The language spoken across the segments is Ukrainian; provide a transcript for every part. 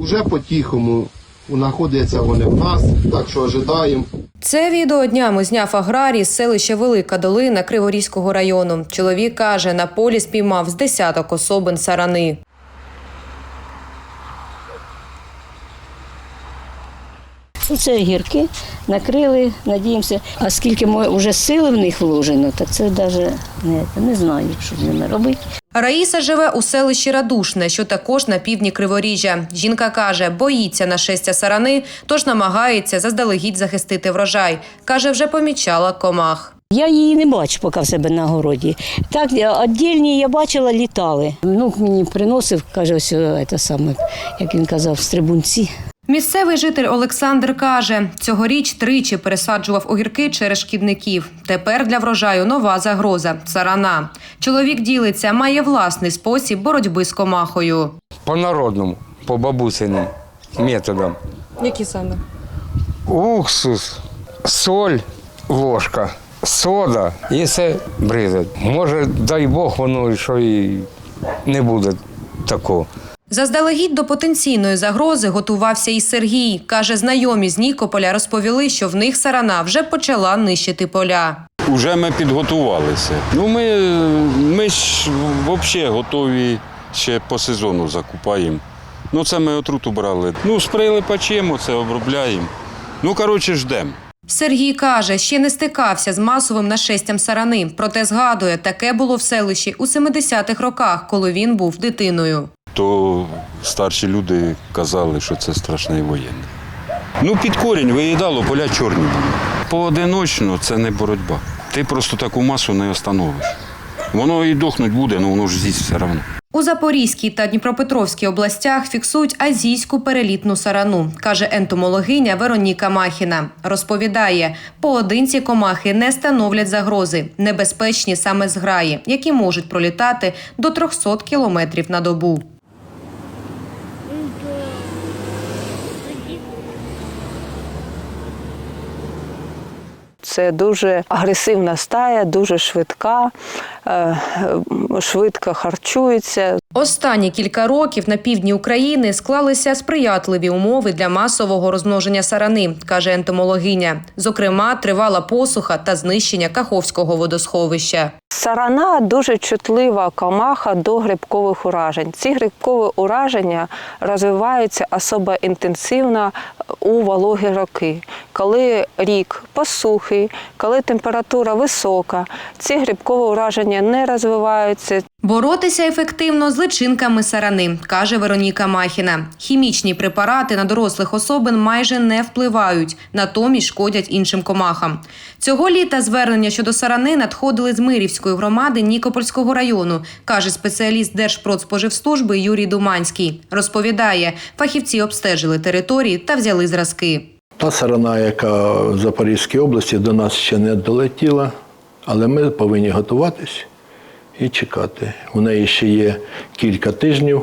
Уже по-тихому знаходяться вони в нас, так що ожидаємо. Це відео днями зняв аграрій з селища Велика Долина Криворізького району. Чоловік каже, на полі спіймав з десяток особин сарани. Це гірки накрили, надіємося. А скільки ми вже сили в них вложено, так це навіть не, не знаю, що з ними робити. Раїса живе у селищі Радушне, що також на півдні Криворіжжя. Жінка каже, боїться нашестя сарани, тож намагається заздалегідь захистити врожай. Каже, вже помічала комах. Я її не бачу поки в себе на городі. Так, віддільні я бачила, літали. Внук мені приносив, каже, ось е, це саме, як він казав, стрибунці. Місцевий житель Олександр каже, цьогоріч тричі пересаджував огірки через шкідників. Тепер для врожаю нова загроза сарана. Чоловік ділиться, має власний спосіб боротьби з комахою. По-народному, по бабусиним методам. Які саме? Уксус, соль, ложка, сода і все бризать. Може, дай Бог, воно що і не буде такого. Заздалегідь до потенційної загрози готувався і Сергій. Каже, знайомі з Нікополя розповіли, що в них сарана вже почала нищити поля. Уже ми підготувалися. Ну, ми, ми ж взагалі готові ще по сезону закупаємо. Ну, це ми отруту брали. Ну, спрейли печемо, це обробляємо. Ну, коротше, ждемо. Сергій каже, ще не стикався з масовим нашестям сарани. Проте згадує, таке було в селищі у 70-х роках, коли він був дитиною. То старші люди казали, що це страшний воєнний. Ну, під корінь виїдало, поля чорні. Поодиночно це не боротьба. Ти просто таку масу не остановиш. Воно і дохнуть буде, але воно ж здесь все одно. У Запорізькій та Дніпропетровській областях фіксують азійську перелітну сарану, каже ентомологиня Вероніка Махіна. Розповідає, поодинці комахи не становлять загрози, небезпечні саме зграї, які можуть пролітати до 300 кілометрів на добу. Це дуже агресивна стая, дуже швидка, е, швидко харчується. Останні кілька років на півдні України склалися сприятливі умови для масового розмноження сарани, каже ентомологиня. Зокрема, тривала посуха та знищення Каховського водосховища. Сарана дуже чутлива комаха до грибкових уражень. Ці грибкові ураження розвиваються особо інтенсивно у вологі роки. Коли рік посухий, коли температура висока, ці грибкові ураження не розвиваються. Боротися ефективно з личинками сарани, каже Вероніка Махіна. Хімічні препарати на дорослих особин майже не впливають, натомість шкодять іншим комахам. Цього літа звернення щодо сарани надходили з Мирівської громади Нікопольського району, каже спеціаліст Держпродспоживслужби Юрій Думанський. Розповідає, фахівці обстежили території та взяли зразки. Та сарана, яка в Запорізькій області до нас ще не долетіла, але ми повинні готуватись і чекати. У неї ще є кілька тижнів,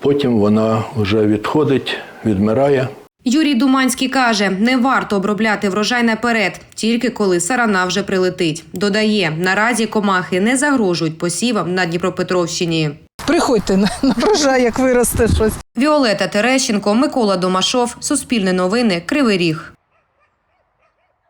потім вона вже відходить, відмирає. Юрій Думанський каже, не варто обробляти врожай наперед, тільки коли сарана вже прилетить. Додає, наразі комахи не загрожують посівам на Дніпропетровщині. Приходьте на, на врожай, як виросте щось. Віолета Терещенко, Микола Домашов, Суспільне новини, Кривий Ріг.